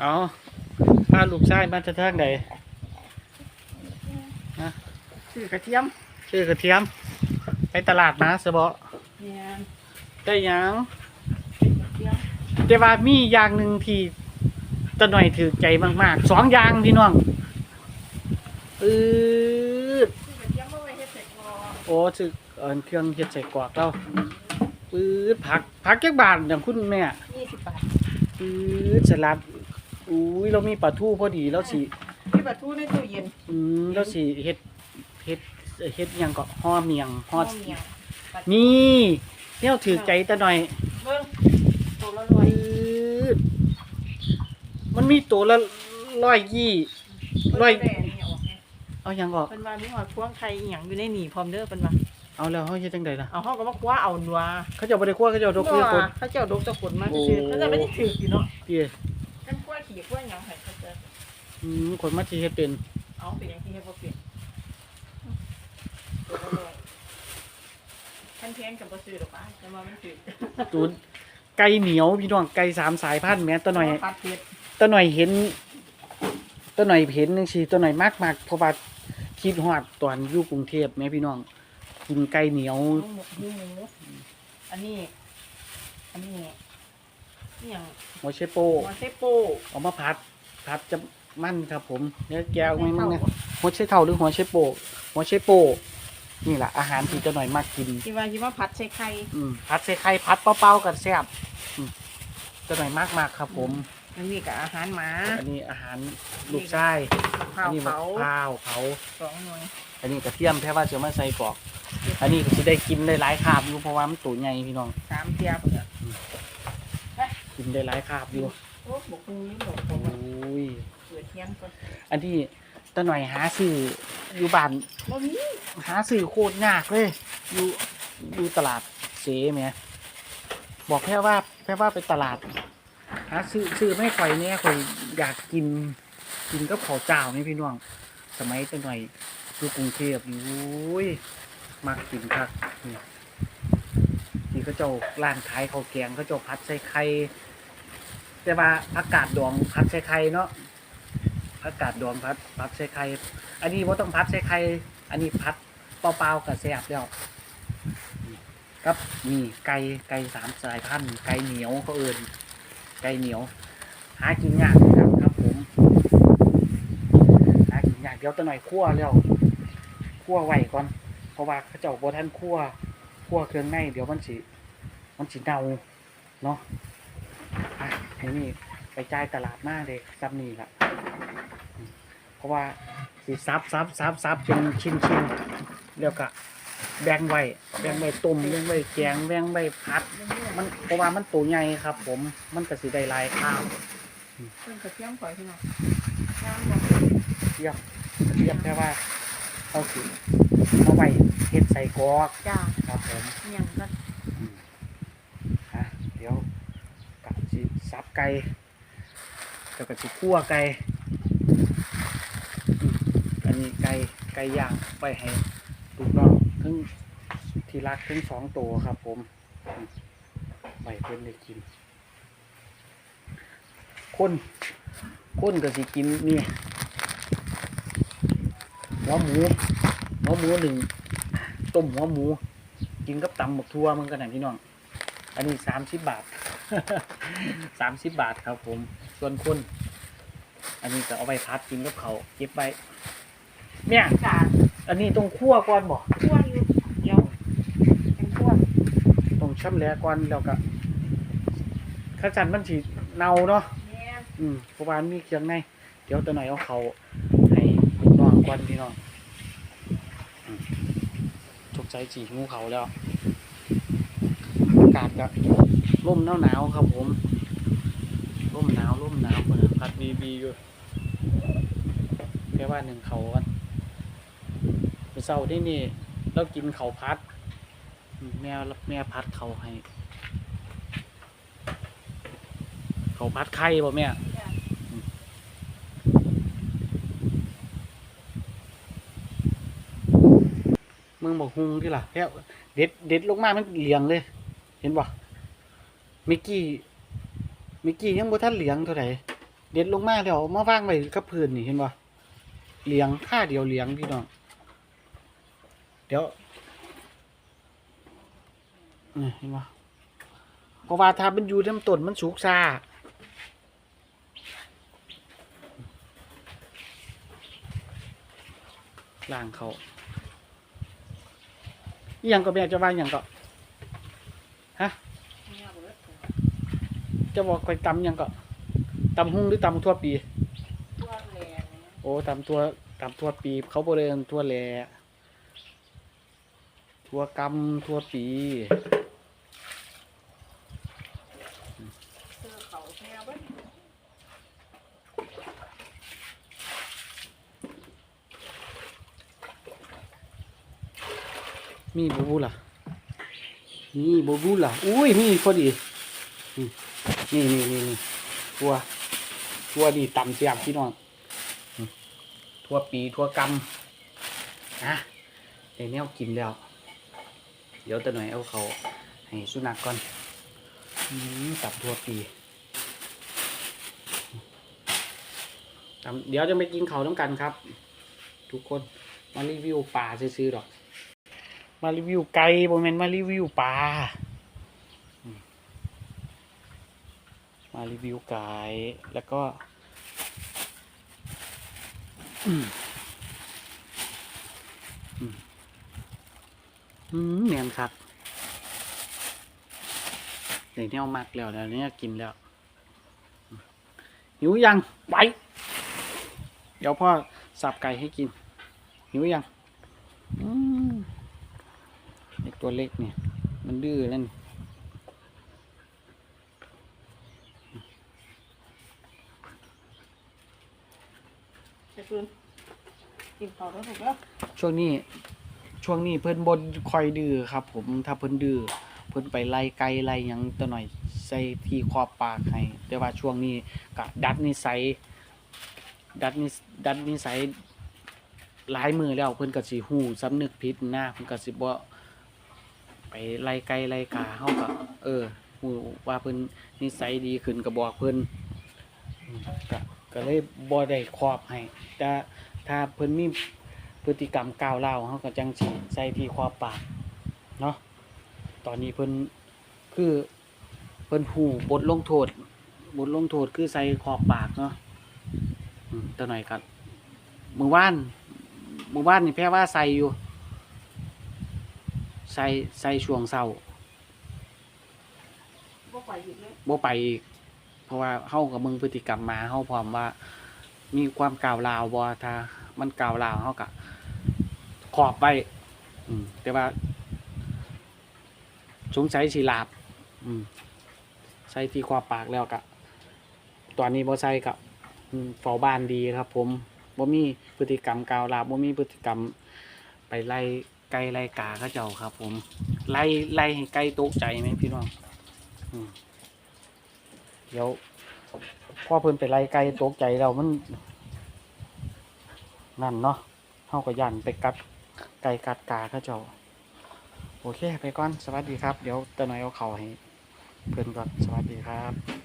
เอาพาลูกชายมาจะทางใดซื้อกระเทียมชื่อกระเทียม ไปตลาดมาเสบะเนี่ยได้หยังกระเทียมแต่ว่ามีอย่างหนึ่งที่ตะหน่อยถือใจมากๆสองอย่างพี่น้องอืดซื้อกระเทียมเอาไว้เฮ็ดใส่กรอกโอ้ถือเอินเครื่องเฮ็ดใส่กวากเราปื๊ดผักผักแก้บาทอย่างคุณแม่ยี่สิบบาทปื๊ดสลัด อุ้ยเรามีปลาทูพอดีแล้วสิที่ปลาทูในตู้เย็นอืมแล้วสิเฮ็ดเฮ็ดเฮ็ดหยังก็ห่อเมียงห่อเมียงนี่เนี่ยถือใจตะหน่อยเบิ่งตัวละร้อยปื๊ดมันมีตัวละร้อยยี่ร้อยเพิ่นบ่ได้อันนี้ออกไงเอาหยังก็เพิ่นว่ามีหอดพวงไข่อีหยังอยู่ในนี่พร้อมเด้อเพิ่นว่าเอาแล้วเฮาเฮ็ดจังไดล่ะเอาเฮาก็มาคว้าเอานัวเขาเจ้าบ่ได้คั่วเขาเจ้าดอกเบี้ยคนเขาเจ้าดกตะขนมาซื่อๆเขาจะไม่ได้ถืออยู่เนาะเตี้ย กันกล้วยขี้กล้วยหยังให้เขาจะอืมคนมาสิเฮ็ดเป็นเอาเป็นอย่างที่เฮ็ดบ่เป็นตัวละร้อยท่านเพียงกับบ่ซื้อดอกอะแต่ว่ามันถือตูนไก่เหนียวพี่น้องไก่สามสายพันธุ์แหม่ตะหน่อยปัดเผ็ดตะหน่อยเห็นตะหน่อยเห็นจังซี่ตะหน่อยมากๆเพราะว่าคิดฮอดตอนอยู่กรุงเทพแหม่พี่น้องกินไก่เหนียว หมูหมูหมูหมูอันนี้ อันนี้ นี่อย่างหัวเชโป้หัวไชโป้เอามาผัดผัดจะมั่นครับ ผมเนื้อแก้วไม่มั่งนะหัวเชเท่าหรือหัวเชโป้หัวเชโป้นี่แหละอาหารที่ตะหน่อยมากกินที่ว่าที่ว่าผัดใส่ไข่อืมผัดใส่ไข่ผัดเปล่าๆกันแซ่บอืมตะหน่อยมากๆครับผม อันนี้กับอาหารหมาอันนี้อาหารลูกชายข้าอัวนนี้มะเผาพร้าวเผา สองหน่วยอันนี้กระเทียมแค่ว่าจะมาใส่กรอก อันนี้ก็จะได้กินได้หลายคาบอยู่เพราะว่ามันตัวใหญ่พี่น้อง สามเทียบเนี่ย กินได้หลายคาบอยู่โอ้บุกมือนี่บอกผโอ้มว่ายเปิดเทียมก่อนอันนี้ตะหน่อยหาซื้ออยู่บ้านบ่มีหาซื้อโคตรยากเลย อยู่อยู่ตลาดเสแหมบอกแค่ว่าแค่ว่าไปตลาด หาซื้อซื้อไม่ค่อยเนี่ยค่อยอยากกิน กินกับข้าวเจ้านี่พี่น้อง สมัยตะหน่อยอยู่กรุงเทพอยู่โอ้ยมักกินคักนี่ที่ เขาเจ้าร้านขายข้าวแกงเขาเจ้าพัดใส่ไข่แต่ว่าอากาศดองพัดใส่ไข่เนาะอากาศดองพัดพัดใส่ไข่อันนี้ว่าต้องพัดใส่ไข่อันนี้พัดเปล่าๆกับแซ่บแล้วครับนี่ไก่ไก่สามสายพันธุ์ไก่เหนียวเขาเอินไก่เหนียว หากินยากนะครับครับผมหากินยากเดี๋ยวตะหน่อยคั่วแล้วคั่วไหวก่อนเพราะว่าเขาเจ้าบ่ท่านคั่วคั่วเครื่องในเดี๋ยวมันสิ มันสิเน่าเนาะอะทีนี้ไปจ่ายตลาดมาเลยซับนี่ละอืมเพราะว่าสิซับซับซับซับเป็นชิ้นชิ้นๆแล้วก็แบ่งไว้แบ่งไว้ต้มแบ่งไว้แกงแบ่งไว้ผัด มันเพราะว่ามันตัวใหญ่ครับ ผมมันก็สิได้หลายข้าวเพิ่นกระเทียมข่อยพี่น้องน้ำบ่เทียบเทียบแค่ว่าเอาสิเอาไว้เฮ็ดใส่กรอกจ้าครับผมอิหยังก็อืมอะ เดี๋ยวกะสิสับไก่แล้วก็สิคั่วไก่อันนี้ไก่ไก่ย่างไปให้ลูกน้องทั้งที่รักทั้งสองตัวครับ ผมอืมไว้เพิ่นได้กินคนคนก็สิกินนี่หัวหมูหัวหมูหนึ่งต้มหัวหมู กินกับตำหมกทั่วมันกันนะพี่น้อง อันนี้สามสิบบาทสามสิบบาทครับผม ส่วนคนอันนี้ก็เอาไปพัดกินกับเขาวเก็บไปเนี่ยจ้าอันนี้ต้องคั่วก่อนบ่คั่วอยู่เดี๋ยวเป็นคั่วต้องช่ำแหลก่อนแล้วก็ข้าจันมันสีเน่าเนาะแม่นอืมเพราะว่ามันมีเครื่องใน เดี๋ยวตัวหน่อยเอาเขาให้ลูกน้องก่อนพี่น้องอืมทุกใจจีงูเขาแล้วอากาศก็ร่มหนาวหนาวครับผมร่มหนาวร่มหนาวคนพัดดีดีอยู่แค่ว่าหนึ่งเขากันมื้อเศร้าที่นี่เรากินเขาพัด แม่แม่พัดเขาให้ เขาพัดไข่บ่แม่เมืองบอกฮุงที่ล่ะแค่เด็ดเด็ดลงมามันเหลียงเลย เห็นบ่มิกกี้มิกกี้ยังบ่ทันเหลียงเท่าไหร่เด็ดลงมาแล้วมาว่างไว้กับพื้นนี่เห็นบ่เหลียงค่าเดียวเหลียงพี่น้องเดี๋ยวนี่เห็นบ่เพราะว่าถ้ามันอยู่น้ำต้นมันสุกซาล่างเขาอหยังก็แม่จะว่าอหยังก็ฮะ เนี่ยเบิด จะบอกไปตำยังก็ตำหุ้งหรือตำทั่วปี ตัวแรงโอ้ตำทั่วตำทั่วปี เขาบริเวณทั่วแหลทั่วกำทั่วปีเสื้อเขาแม่เบิดมีบูบูล่ะนี่บูบูล่ะอุ้ยมีพอดี นี่นี่นี่นี่ทั่วทั่วดีต่ำเสียบพี่น้องทั่วปีทั่วกำนะได้แนวกินแล้ว เดี๋ยวแต่หน่อยเอาเขาให้สุนัขก่อนอืมตับทั่วปีเดี๋ยวจะไปกินเขาวน้ำกันครับ ทุกคนมารีวิวปลาซื้อๆดอก มารีวิวไก่โมเมนมารีวิวปลาอืม มารีวิวไก่แล้วก็อืมอืมอืมแมนครับเดี๋ยวนี้เอามากแล้วเดี๋ยวนี้กินแล้วหิวยังไปเดี๋ยวพ่อสับไก่ให้กิน หิวยังอืมตัวเล็กเนี่ย มันดื้อแล้วนี่ ไอ้ปืนกินเขาแล้วถูกแล้วช่วงนี้ ช่วงนี้เพิ่นบนคอยดื้อครับ ผมถ้าเพิ่นดื้อเพิ่นไปไล่ไกลไล่หยังตัวหน่อยใส่ที่ครอบปากให้แต่ว่าช่วงนี้ก็ดัดนิสัยดัดนิสดัดนิสัยหลายมือแล้วเพิ่นก็สิฮู้สำนึกผิดนะเพิ่นก็สิบ่ไปไล่ไกลไล่กาเฮาก็เออฮู้ว่าเพิ่นนิสัยดีขึ้นก็บอกเพิ่นอืมก็ ก็เลยบ่ได้ครอบให้แต่ถ้าเพิ่นมีพฤติกรรมก้าวเล่าวเขาก็จังสีใส่ที่ครอบปากเนาะตอนนี้เพิ่นคือเพิ่นหูบทลงโทษบทลงโทษคือใส่ขอบปากเนาะอืมตัวหน่อยครับมือว่านมือว่านนี่แพ้ว่าใส่อยู่ ใส่ใส่ช่วงเศร้าบ่ไปอีกเลยบ่ไปอีก เพราะว่าเฮากับมึงพฤติกรรมมาเฮาพร้อมว่า มีความก้าวร้าวบ่ถ้ามันก้าวร้าวเฮาก็ขอบไปอืแต่ว่า สงสัยสิลาบอืใส่ที่ขอบปากแล้วก็ตอนนี้บ่ใส่กับอืมเฝ้าบ้านดีครับ ผมบ่มีพฤติกรรมก้าวร้าวบ่มีพฤติกรรมไปไล่ไก่ไล่กาเขาเจ้าครับ ผม ไล่ไล่ให้ไก่ตกใจไหมพี่น้อง อืม เดี๋ยวพ่อเพิ่นไปไล่ไก่ตกใจเรามัน นั่นเนาะเฮาก็ยันไปกัดไก่กัดกาข้าเจ้า โอเค ไปก่อน สวัสดีครับ เดี๋ยวตะหน่อยเอาเข่าให้ เพื่อนก่อน สวัสดีครับ